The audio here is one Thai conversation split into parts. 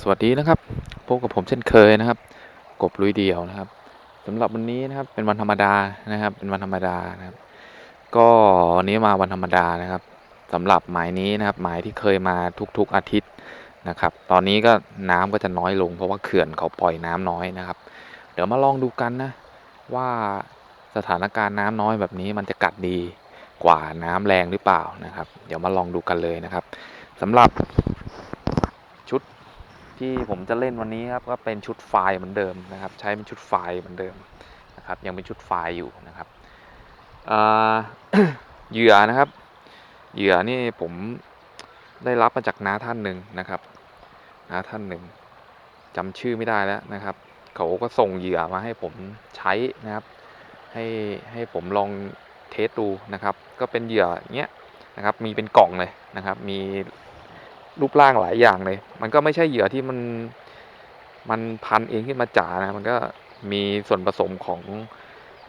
สวัสดีนะครับพบกับผมเช่นเคยนะครับ กบลุยเดี่ยวนะครับสำหรับวันนี้นะครับเป็นวันธรรมดานะครับ เป็นวันธรรมดานะครับ ก็วันนี้มาวันธรรมดานะครับสำหรับหมายนี้นะครับ หมายที่เคยมาทุกๆอาทิตย์นะครับ ตอนนี้ก็น้ำก็จะน้อยลง เพราะว่าเขื่อนเขาปล่อยน้ำน้อยนะครับ เดี๋ยวมาลองดูกันนะว่าสถานการณ์น้ำน้อยแบบนี้มันจะกัดดีกว่าน้ำแรงหรือเปล่านะครับ เดี๋ยวมาลองดูกันเลยนะครับสำหรับ ที่ผมจะเล่นวันนี้ครับก็เป็นชุดไฟล์เหมือนเดิมนะครับ ใช้เป็นชุดไฟล์เหมือนเดิมนะครับ ยังเป็นชุดไฟล์อยู่นะครับอ่าเหยื่อนะครับ เหยื่อนี่ผมได้รับมาจากน้าท่านหนึ่งนะครับน้าท่านหนึ่งจำชื่อไม่ได้แล้วนะครับ เขาก็ส่งเหยื่อมาให้ผมใช้นะครับ ให้ให้ผมลองเทสดูนะครับ ก็เป็นเหยื่อเนี้ยนะครับ มีเป็นกล่องเลยนะครับ มี รูปร่างหลายอย่างเลย มันก็ไม่ใช่เหยื่อที่มันมันพันเองขึ้นมาจ๋านะ มันก็มีส่วนผสมของ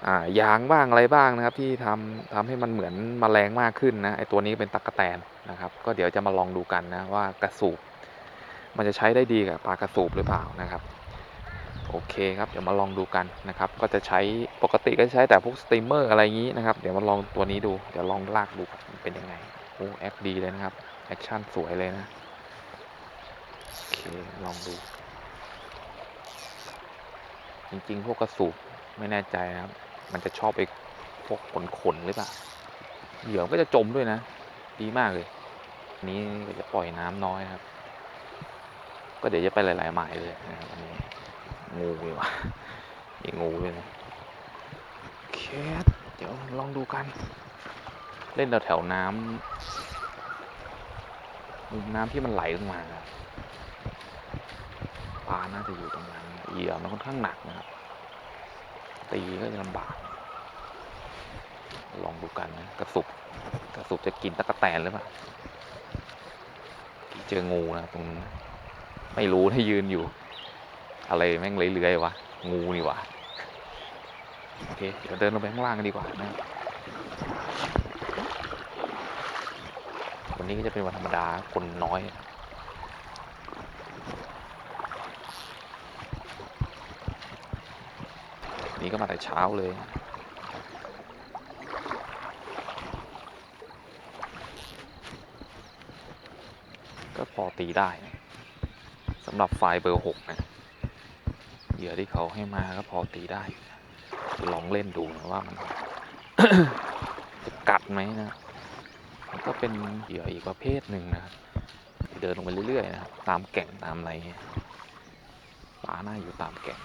อ่ายางบ้างอะไรบ้างนะครับ ที่ทำทำให้มันเหมือนมแมลงมากขึ้นนะไอตัวนี้เป็นตั๊กแตนนะครับ ก็เดี๋ยวจะมาลองดูกันนะว่ากระสูบมันจะใช้ได้ดีกับปลากระสูบหรือเปล่านะครับ โอเคครับเดี๋ยวมาลองดูกันนะครับ ก็จะใช้ปกติก็ใช้แต่พวกสตรีมเมอร์อะไรอย่างนี้นะครับ เดี๋ยวมาลองตัวนี้ดู เดี๋ยวลองลากดูเป็นยังไงโอ้แอคดีเลยนะครับ แอคชั่นสวยเลยนะ โอเค ลองดู จริงๆ พวกกระสูบไม่แน่ใจนะครับ มันจะชอบไปพวกขนๆหรือเปล่า เหยื่อก็จะจมด้วยนะ ดีมากเลย นี้จะปล่อยน้ำน้อยครับ ก็เดี๋ยวจะไปหลายๆหมายเลยนะครับอันนี้งูเลยวะมีงูเลยนะโอเคเดี๋ยวลองดูกัน เล่นแถวแถวๆน้ำ น้ำที่มันไหลลงมาปลาน่าจะอยู่ตรงนั้นเหยื่อมันค่อนข้างหนักนะครับ ตีก็จะลำบาก ลองดูกันนะกระสุบกระสุบจะกินตะกะแตนหรือเปล่าเจองูนะตรงนั้นไม่รู้ถ้ายืนอยู่ อะไรแม่งเลื้อยๆวะงูนี่วะโอเคเดี๋ยวเดินลงไปข้างล่างกันดีกว่านะ วันนี้ก็จะเป็นวันธรรมดาคนน้อย นี่ก็มาแต่เช้าเลยก็พอตีได้สำหรับไฟเบอร์หกนะเหยื่อที่เขาให้มาก็พอตีได้ ลองเล่นดูนะว่ามันจะกัดไหมนะ ก็เป็นเหยื่ออีกประเภทหนึ่งนะครับเดินลงไปเรื่อยๆนะครับตามแก่งตามอะไรปลาหน้าอยู่ตามแก่ง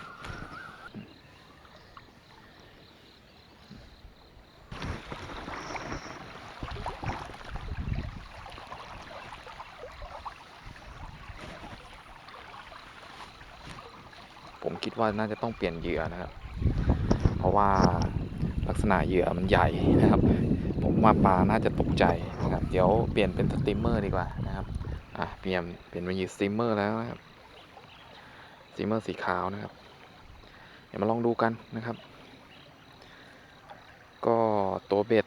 ผมคิดว่าน่าจะต้องเปลี่ยนเหยื่อนะครับ เพราะว่าลักษณะเหยื่อมันใหญ่นะครับ ผมว่าปลาน่าจะตกใจ นะครับ เดี๋ยวเปลี่ยนเป็นสตรีมเมอร์ดีกว่านะครับ อะเปลี่ยนเปลี่ยนเป็นเหยื่อสตรีมเมอร์แล้วนะครับสตรีมเมอร์สีขาวนะครับ เดี๋ยวมาลองดูกันนะครับ ก็ตัวเบ็ด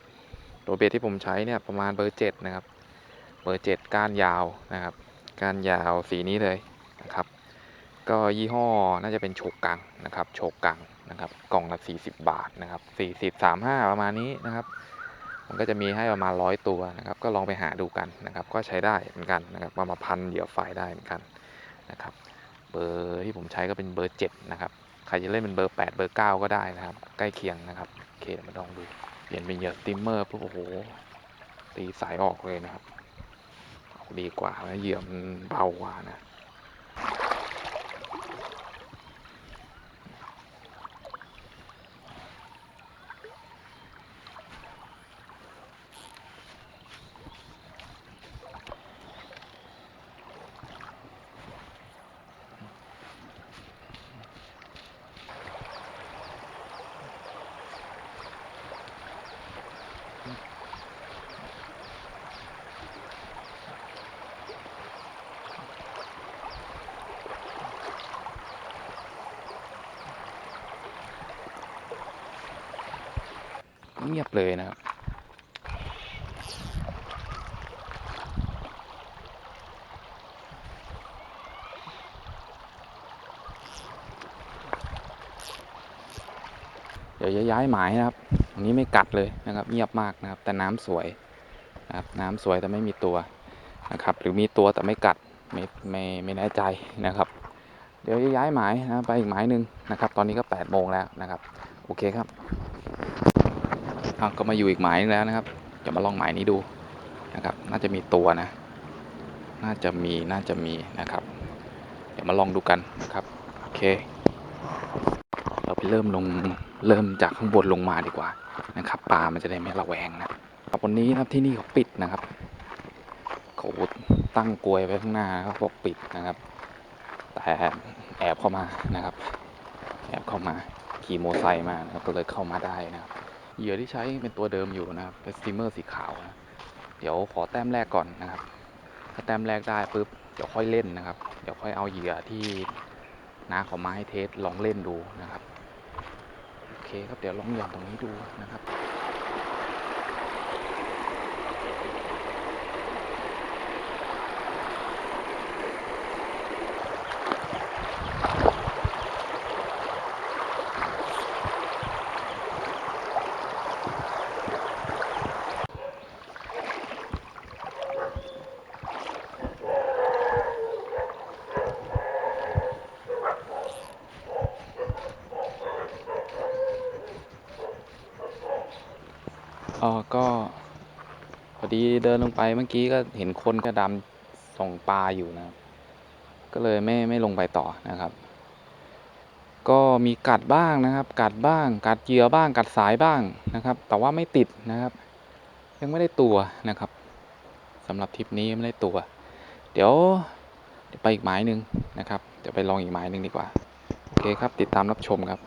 ตัวเบ็ดที่ผมใช้เนี่ยประมาณเบอร์เจ็ดนะครับ เบอร์เจ็ดก้านยาวนะครับ ก้านยาวสีนี้เลยนะครับ ก็ยี่ห้อน่าจะเป็นโชกังนะครับ โชกังนะครับ กล่องละ40 บาทนะครับ40 35ประมาณนี้นะครับ มันก็จะมีให้ประมาณร้อยตัวนะครับ ก็ลองไปหาดูกันนะครับ ก็ใช้ได้เหมือนกันนะครับมามาพันเหยื่อไฟได้เหมือนกันนะครับ เบอร์ที่ผมใช้ก็เป็นเบอร์7นะครับใครจะเล่นเป็นเบอร์8เบอร์9ก็ได้นะครับ ใกล้เคียงนะครับโอเคเดี๋ยวมาลองดูเปลี่ยนเป็นเหยื่อติมเมอร์ปุ๊บโอ้โหตีสายออกเลยนะครับดีกว่าแล้วเหยื่อมันเบากว่านะ เงียบเลยนะครับเดี๋ยวย้ายหมายนะครับอันนี้ไม่กัดเลยนะครับ เงียบมากนะครับ แต่น้ำสวยนะครับ น้ำสวยแต่ไม่มีตัวนะครับ หรือมีตัวแต่ไม่กัดไม่ไม่ไม่แน่ใจนะครับ เดี๋ยวย้ายหมายนะไปอีกหมายหนึ่งนะครับ ตอนนี้ก็8โมงแล้วนะครับ โอเคครับ อ้าวก็มาอยู่อีกหมายหนึงแล้วนะครับจะมาลองหมายนี้ดูนะครับ น่าจะมีตัวนะ น่าจะมีน่าจะมีนะครับ เดี๋ยวมาลองดูกันนะครับโอเค เราไปเริ่มลงเริ่มจากข้างบนลงมาดีกว่านะครับปลามันจะได้ไม่ระแวงนะครับวันนี้นะครับที่นี่เขาปิดนะครับเขาตั้งกลวยไว้ข้างหน้าเขาบอกปิดนะครับ แต่แอบเข้ามานะครับ แอบเข้ามาขี่โมอไซค์มานะครับก็เลยเข้ามาได้นะครับ เหยื่อที่ใช้เป็นตัวเดิมอยู่นะครับเป็นสตีมเมอร์สีขาวนะเดี๋ยวขอแต้มแรกก่อนนะครับ ถ้าแต้มแรกได้ปุ๊บเดี๋ยวค่อยเล่นนะครับ เดี๋ยวค่อยเอาเหยื่อที่น้าเขามาให้เทสลองเล่นดูนะครับโอเคครับเดี๋ยวลองหย่อนตรงนี้ดูนะครับ ก็พอดีเดินลงไปเมื่อกี้ก็เห็นคนกระดำส่งปลาอยู่นะครับ ก็เลยไม่ไม่ลงไปต่อนะครับ ก็มีกัดบ้างนะครับ กัดบ้าง กัดเหยื่อบ้าง กัดสายบ้างนะครับ แต่ว่าไม่ติดนะครับ ยังไม่ได้ตัวนะครับสำหรับทริปนี้ไม่ได้ตัว เดี๋ยวไปอีกหมายหนึ่งนะครับ เดี๋ยวไปลองอีกหมายหนึ่งดีกว่า โอเคครับ ติดตามรับชมครับ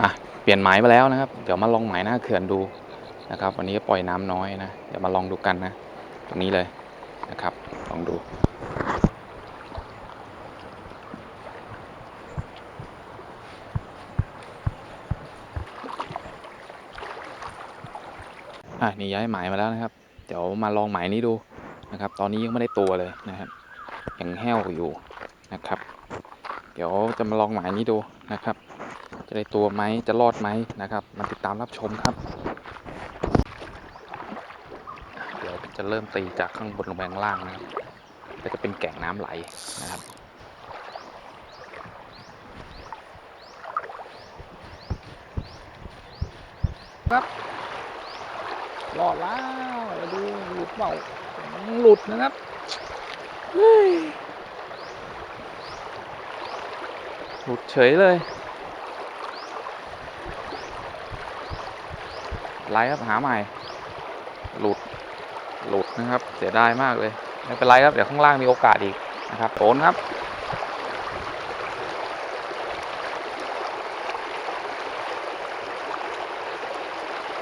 อะ เปลี่ยนหมายมาแล้วนะครับ เดี๋ยวมาลองหมายหน้าเขื่อนดู นะครับ วันนี้ปล่อยน้ำน้อยนะ เดี๋ยวมาลองดูกันนะ ตรงนี้เลยนะครับ ลองดู อะนี่ย้ายหมายมาแล้วนะครับ เดี๋ยวมาลองหมายนี้ดูนะครับ ตอนนี้ยังไม่ได้ตัวเลยนะครับยังแห้วอยู่นะครับ เดี๋ยวจะมาลองหมายนี้ดูนะครับ จะได้ตัวไหมจะรอดไหมนะครับ มาติดตามรับชมครับ เดี๋ยว จะเริ่มตีจากข้างบนลงไปข้างล่างนะครับก็จะเป็นแก่งน้ำไหลนะครับครับรอดแล้วมาดูหลุดเปล่าหลุดนะครับเฮ้ยหลุดเฉยเลยไลครับหาใหม่ หลุดหลุด นะครับ เสียดายมากเลยไม่เป็นไรครับ เดี๋ยวข้างล่างมีโอกาสอีกนะครับโอนครับ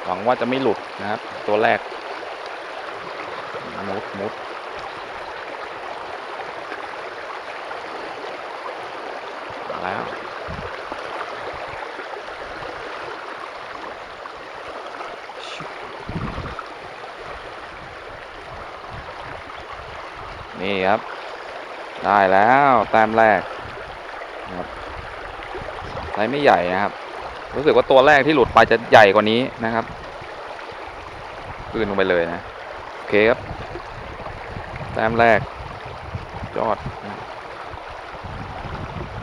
หวังว่าจะไม่หลุดนะครับ ตัวแรก มุดมุดมาแล้ว นี่ครับ ได้แล้วแต้มแรกนะครับไซส์ไม่ใหญ่นะครับ รู้สึกว่าตัวแรกที่หลุดไปจะใหญ่กว่านี้นะครับคืนลงไปเลยนะ โอเคครับ แต้มแรก ยอดนะ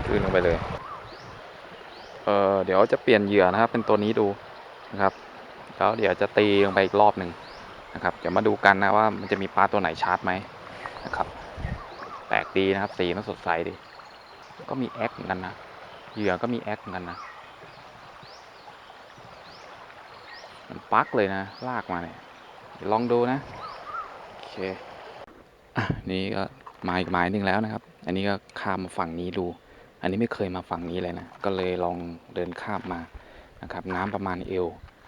คืนลงไปเลย เออเดี๋ยวจะเปลี่ยนเหยื่อนะครับ เป็นตัวนี้ดูนะครับแล้วเดี๋ยวจะตีลงไปอีกรอบหนึ่งนะครับ เดี๋ยวมาดูกันนะว่ามันจะมีปลาตัวไหนชาร์จไหม นะครับ แปลกดีนะครับ สีมันสดใสดี ก็มีแอคเหมือนกันนะ เหยื่อก็มีแอคเหมือนกันนะ มันปักเลยนะ ลากมาเนี่ยลองดูนะ โอเค อะ นี่ก็มาอีกหมายหนึ่งแล้วนะครับ อันนี้ก็ข้ามมาฝั่งนี้ดู อันนี้ไม่เคยมาฝั่งนี้เลยนะ ก็เลยลองเดินข้ามมานะครับ น้ำประมาณเอว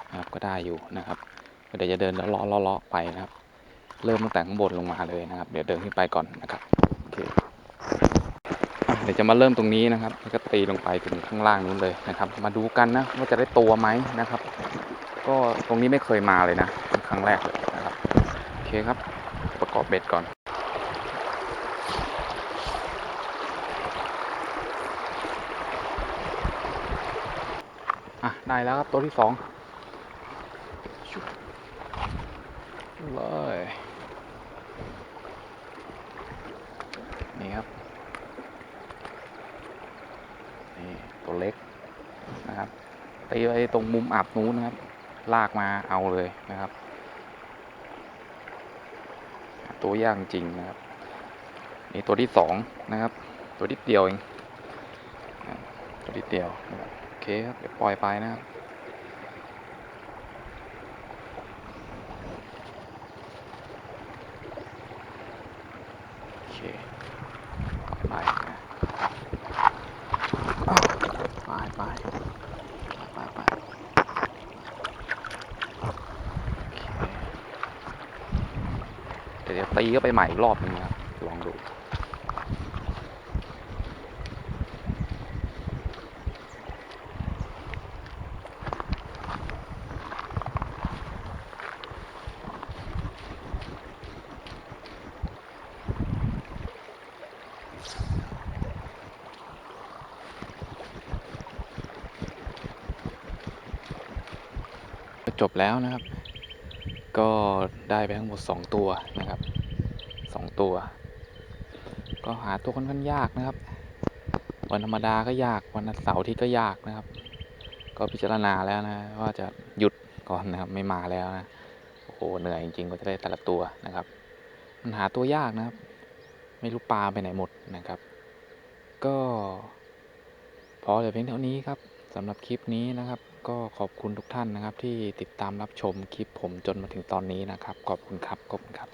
นะครับก็ได้อยู่นะครับเดี๋ยวจะเดินเลาะเลาะเลาะไปนะครับ เริ่มตั้งแต่ข้างบนลงมาเลยนะครับ เดี๋ยวเดินขึ้นไปก่อนนะครับโอเคเดี๋ยวจะมาเริ่มตรงนี้นะครับแล้วก็ตีลงไปถึงข้างล่างนู้นเลยนะครับ มาดูกันนะว่าจะได้ตัวไหมนะครับ ก็ตรงนี้ไม่เคยมาเลยนะเป็นครั้งแรกเลยนะครับโอเคครับ ประกอบเบ็ดก่อนอะได้แล้วครับตัวที่สองชุบเลย นี่ครับ นี่ ตัว เล็กนะครับตีไปตรงมุมอับนู้นนะครับ ลากมาเอาเลยนะครับ ตัวยากจริงนะครับ นี่ตัวที่สองนะครับ ตัวที่เดียวเองตัวที่เดียวนะครับโอเคครับเดี๋ยวปล่อยไปนะครับ โอเคปล่อยไปนะอ้าวไปไปไปไปโอ เดี๋ยวตีก็ไปใหม่อีกรอบนึงนะครับลองดูจบแล้วนะครับ ก็ ได้ไปทั้งหมด 2 ตัวนะครับ 2 ตัว ก็หาตัวค่อนข้างยากนะครับ วันธรรมดาก็ยากวันเสาร์ที่ก็ยากนะครับ ก็พิจารณาแล้วนะว่าจะหยุดก่อนนะครับไม่มาแล้วนะโอ้โหเหนื่อยจริงๆก็จะได้แต่ละตัวนะครับ มันหาตัวยากนะครับ ไม่รู้ปลาไปไหนหมดนะครับ ก็พอแต่เพียงเท่านี้ครับสำหรับคลิปนี้นะครับ ก็ขอบคุณทุกท่านนะครับที่ติดตามรับชมคลิปผมจนมาถึงตอนนี้นะครับ ขอบคุณครับ ขอบคุณครับ